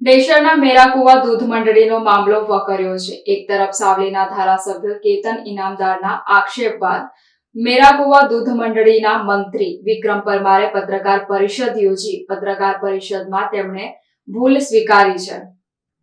દેશરના મેરાકુવા દૂધ મંડળીનો મામલો વકર્યો છે. એક તરફ સાવલીના ધારાસભ્ય કેતન ઇનામદારના આક્ષેપ બાદ મેરાકુવા દૂધ મંડળીના મંત્રી વિક્રમ પરમારે પત્રકાર પરિષદ યોજી. પત્રકાર પરિષદમાં તેમણે ભૂલ સ્વીકારી છે.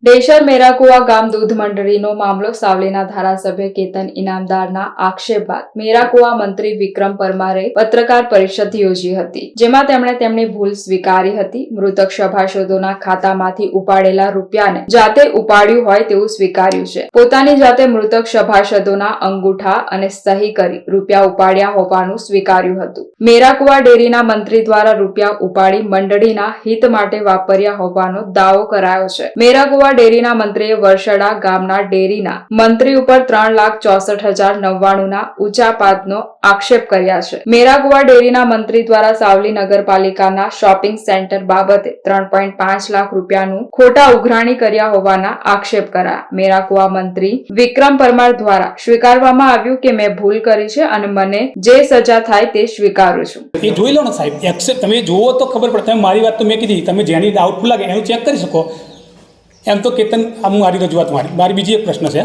દેશર મેરાકુવા ગામ દૂધ મંડળીનો મામલો સાવલીના ધારાસભ્ય કેતન ઇનામદારના આક્ષેપ બાદ મેરાકુવા મંત્રી વિક્રમ પરમારે પત્રકાર પરિષદ યોજી હતી, જેમાં તેમણે તેમની ભૂલ સ્વીકારી હતી. મૃતક સભાસદોના ખાતામાંથી ઉપાડેલા રૂપિયાને જાતે ઉપાડ્યું હોય તેવું સ્વીકાર્યું છે. પોતાની જાતે મૃતક સભાસદોના અંગૂઠા અને સહી કરી રૂપિયા ઉપાડ્યા હોવાનું સ્વીકાર્યું હતું. મેરાકુવા ડેરીના મંત્રી દ્વારા રૂપિયા ઉપાડી મંડળીના હિત માટે વાપર્યા હોવાનો દાવો કરાયો છે. મેરાકુવા ડેરીના મંત્રીએ વરસડા ગામના ડેરીના મંત્રી ઉપર ત્રણ લાખ ચોસઠ હજાર નવ્વાણુંના ઊંચા પાદનો આક્ષેપ કર્યા છે. મેરાગુવા ડેરીના મંત્રી દ્વારા સાવલી નગરપાલિકાના શોપિંગ સેન્ટર બાબતે ત્રણ પોઈન્ટ પાંચ લાખ રૂપિયાનું ખોટા ઉઘરાણી કર્યા હોવાના આક્ષેપ કરાયા. મેરાકુવા મંત્રી વિક્રમ પરમાર દ્વારા સ્વીકારવામાં આવ્યું કે મેં ભૂલ કરી છે અને મને જે સજા થાય તે સ્વીકારું છું. એ જોઈ લો ને સાહેબ તમે જુઓ તો ખબર પડે. તમે મારી વાત તો મેં કીધી. તમે જેની ડાઉટફુલ લાગે એનું ચેક કરી શકો. એમ તો કેતન, આ હું મારી રજૂઆત મારી. મારી બીજી એક પ્રશ્ન છે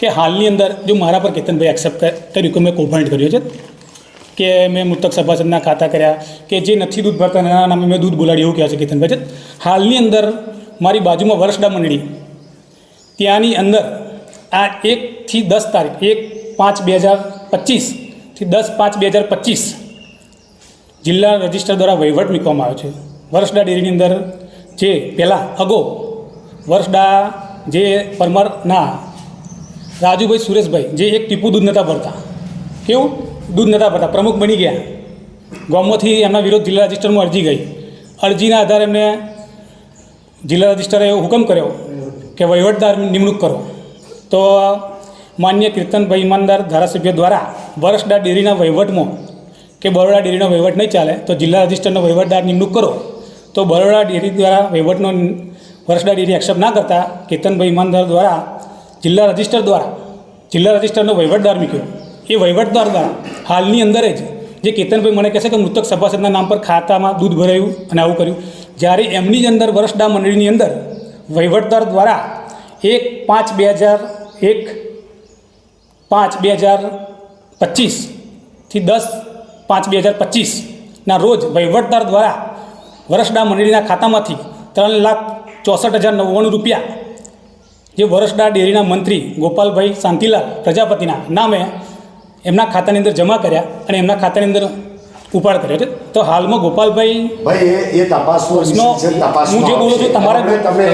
કે હાલની અંદર જો મારા પર કેતનભાઈ એક્સેપ્ટ કર્યું કે મેં કૌભાંડ કર્યું છે, કે મેં મૃતક સભાસદના ખાતા કર્યા, કે જે નથી દૂધ ભરતા, એના નામે મેં દૂધ બોલાડી એવું કહે છે કેતનભાઈ છે. હાલની અંદર મારી બાજુમાં વર્ષડા મંડળી, ત્યાંની અંદર આ એકથી દસ તારીખ, એક પાંચ બે હજાર પચીસથી દસ પાંચ બે હજાર પચીસ જિલ્લા રજિસ્ટર દ્વારા વહીવટ મૂકવામાં આવ્યો છે. વર્ષડા ડેરીની અંદર જે પહેલાં અગો વર્ષડા જે પરમારના રાજુભાઈ સુરેશભાઈ, જે એક ટીપુ દૂધ નહોતા ભરતા. કેવું? દૂધ નહોતા ભરતા, પ્રમુખ બની ગયા. ગામમાંથી એમના વિરોધ જિલ્લા રજિસ્ટરમાં અરજી ગઈ. અરજીના આધારે એમને જિલ્લા રજિસ્ટરે હુકમ કર્યો કે વહીવટદાર નિમણૂક કરો. તો માન્ય કીર્તનભાઈ ઈમાનદાર ધારાસભ્ય દ્વારા વર્ષડા ડેરીના વહીવટમાં કે બરોડા ડેરીનો વહીવટ નહીં ચાલે, તો જિલ્લા રજિસ્ટરનો વહીવટદાર નિમણૂક કરો. તો બરોડા ડેરી દ્વારા વહીવટનો વર્ષડા ડેરી એક્સેપ્ટ ના કરતા કેતનભાઈ ઈમાનદાર દ્વારા જિલ્લા રજિસ્ટર દ્વારા, જિલ્લા રજિસ્ટરનો વહીવટદાર મૂક્યો. એ વહીવટદાર દ્વારા હાલની અંદર જ જે કેતનભાઈ મને કહેશે કે મૃતક સભાસદના નામ પર ખાતામાં દૂધ ભરાયું અને આવું કર્યું. જ્યારે એમની જ અંદર વરસડા મંડળીની અંદર વહીવટદાર દ્વારા એક પાંચ બે હજાર એક, પાંચ બે હજાર પચીસથી દસ પાંચ બે હજાર પચીસના રોજ વહીવટદાર દ્વારા વરસડા મંડળીના ખાતામાંથી ત્રણ લાખ ચોસઠ હજાર નવ્વાણું રૂપિયા. જે વરસડા ડેરીના મંત્રી ગોપાલભાઈ શાંતિલાલ પ્રજાપતિના નામે એમના ખાતાની અંદર જમા કર્યા અને એમના ખાતાની અંદર ઉપાડ કર્યો છે. તો હાલમાં ગોપાલભાઈ ભાઈ એ એ તપાસનો છે તપાસનો હું જે બોલું છું તમારે તમે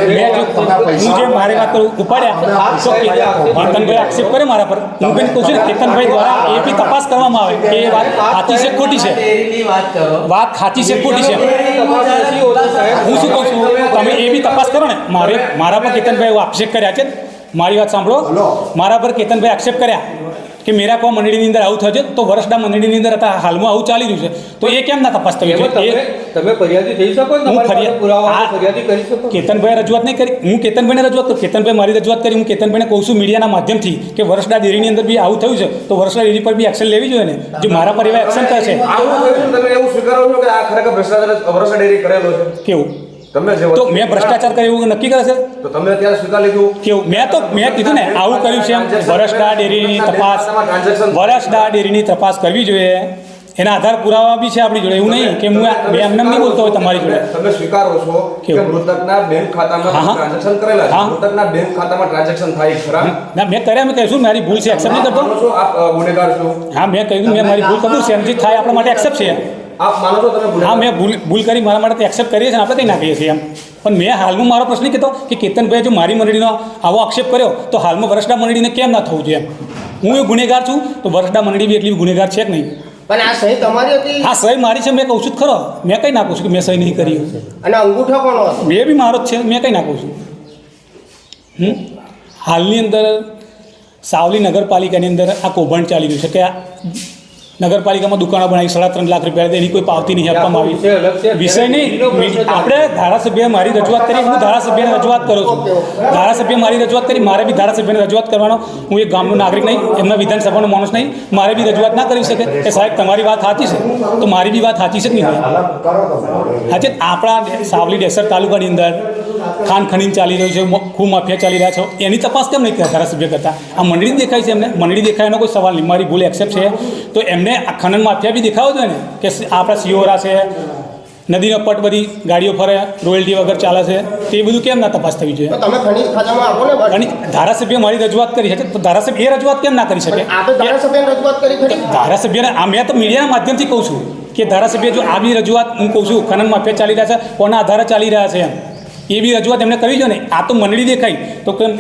હું જે મારી વાત કરું ઉપાડ્યા. તો કેતનભાઈ આક્ષેપ કરે મારા પર. હું બેન કહું છું કેતનભાઈ દ્વારા એ બી તપાસ કરવામાં આવે કે એ વાત સાચી છે ખોટી છે. વાત કરો. સાચી છે ખોટી છે? હું શું કહું છું તમે એ બી તપાસ કરો ને. મારે મારા પર કેતનભાઈ આક્ષેપ કર્યા છે. મારી વાત સાંભળો. મારા પર કેતનભાઈ આક્ષેપ કર્યા. કે મેરા કો મંડળીની અંદર આવું થશે તો વર્ષના મંડળીની અંદર હતા હાલમાં આવું ચાલી રહ્યું છે. તો એ કેમ ના તપાસ થયું એમાં તમે એ તમે ફરિયાદી થઈ શકો હું ફરિયાદ કરી શકો. કેતનભાઈ રજૂઆત નહીં કરી. હું કેતનભાઈને રજૂઆત કરું. કેતનભાઈ મારી રજૂઆત કરી. હું કેતનભાઈને કહું છું મીડિયાના માધ્યમથી કે વર્ષના ડેરીની અંદર બી આવું થયું છે તો વર્ષના ડેરી પર બી એક્શન લેવી જોઈએ ને? જે મારા પર એવા એક્શન છે? કેવું? તમે જે તો મેં ભ્રષ્ટાચાર કર્યો એવું નક્કી કરે છે? તો તમે અત્યારે સ્વીકાર લીધું? કેવું? મેં તો મેં કીધું ને આવું કર્યું છે એમ. વરસડા ડેરીની તપાસ વરસડા ડેરીની તપાસ કરવી જોઈએ. એના આધાર પુરાવા બી છે આપણી જોડે. એવું નહીં કે હું મેં એમને નહીં બોલતો હોય તમારી જોડે. તમે સ્વીકારો છો કે મૃતકના બેંક ખાતામાં હા, હા. ટ્રાન્ઝેક્શન કરેલા છે. મૃતકના બેંક ખાતામાં ટ્રાન્ઝેક્શન થાય ખરા ના મેં કર્યા મેં કહીશું મારી ભૂલ છે. એક્સેપ્ટ નહીં કરતો? આપ ગુનેગાર છો? હા મેં કહ્યું મેં મારી ભૂલ કબૂલ છે. થાય આપણા માટે એક્સેપ્ટ છે. આપ માનો છો તમે હા મેં ભૂલ ભૂલ કરી મારા માટે એક્સેપ્ટ કરીએ છીએ આપણે કંઈ નાખીએ છીએ એમ. પણ મેં હાલમાં મારો પ્રશ્ન કહેતો કે કેતનભાઈ જો મારી મંડળીનો આવો આક્ષેપ કર્યો તો હાલમાં વરસડા મંડળીને કેમ ના થવું જોઈએ એમ? હું એ ગુનેગાર છું તો વરસડા મંડળી બી એટલી ગુનેગાર છે કે નહીં. પણ આ સહી તમારી હતી? હા સહી મારી છે મેં કહું છું ખરો. મેં કંઈ નાખું છું કે મેં સહી નહીં કરી અને અંગૂઠો કોનો હતો? બે બી મારો જ છે મેં કંઈ નાખું છું. હમ? હાલની અંદર સાવલી નગરપાલિકાની અંદર આ કૌભાંડ ચાલી રહ્યું છે કે આ નગરપાલિકામાં દુકાનો બનાવી સાડા ત્રણ લાખ રૂપિયા એની કોઈ પાવતી નહીં આપવામાં આવી. વિષય નહીં. આપણે ધારાસભ્ય મારી રજૂઆત કરી હું ધારાસભ્યને રજૂઆત કરું છું. ધારાસભ્ય મારી રજૂઆત કરી મારે બી ધારાસભ્યને રજૂઆત કરવાનો. હું એક ગામનો નાગરિક નહીં એમના વિધાનસભાનો માણસ નહીં. મારે બી રજૂઆત ના કરી શકે. કે સાહેબ તમારી વાત સાચી છે. તો મારી બી વાત સાચી છે કે નહીં? આજે આપણા સાવલી ડેસર તાલુકાની અંદર ખાન ખનીન ચાલી રહ્યું છે ખૂબ માફિયા ચાલી રહ્યા છે. એની તપાસ કેમ નહીં કરતા ધારાસભ્ય કરતા? આ મંડળી દેખાય છે એમને? મંડળી દેખાય એનો કોઈ સવાલ નહીં. મારી ભૂલ એક્સેપ્ટ છે. તો એમને આ ખનન માફિયા બી દેખાવું જોઈએ ને કે આપણા સિયોરા છે નદીનો પટ બધી ગાડીઓ ફરે રોયલ્ટી વગર ચાલે છે તે બધું કેમ ના તપાસ થવી જોઈએ? તમે ખનીજ ખાતામાં આપો ને અને ધારાસભ્ય મારી રજૂઆત કરી છે તો ધારાસભ્ય એ રજૂઆત કેમ ના કરી શકે? ધારાસભ્યને આ મેં તો મીડિયાના માધ્યમથી કહું છું કે ધારાસભ્ય જો આ બી રજૂઆત હું કહું છું ખનન માફિયા ચાલી રહ્યા છે કોના આધારે ચાલી રહ્યા છે એમ એ બી રજૂઆત એમને કરવી જોઈએ ને આ તો મંડળી દેખાય તો કેમ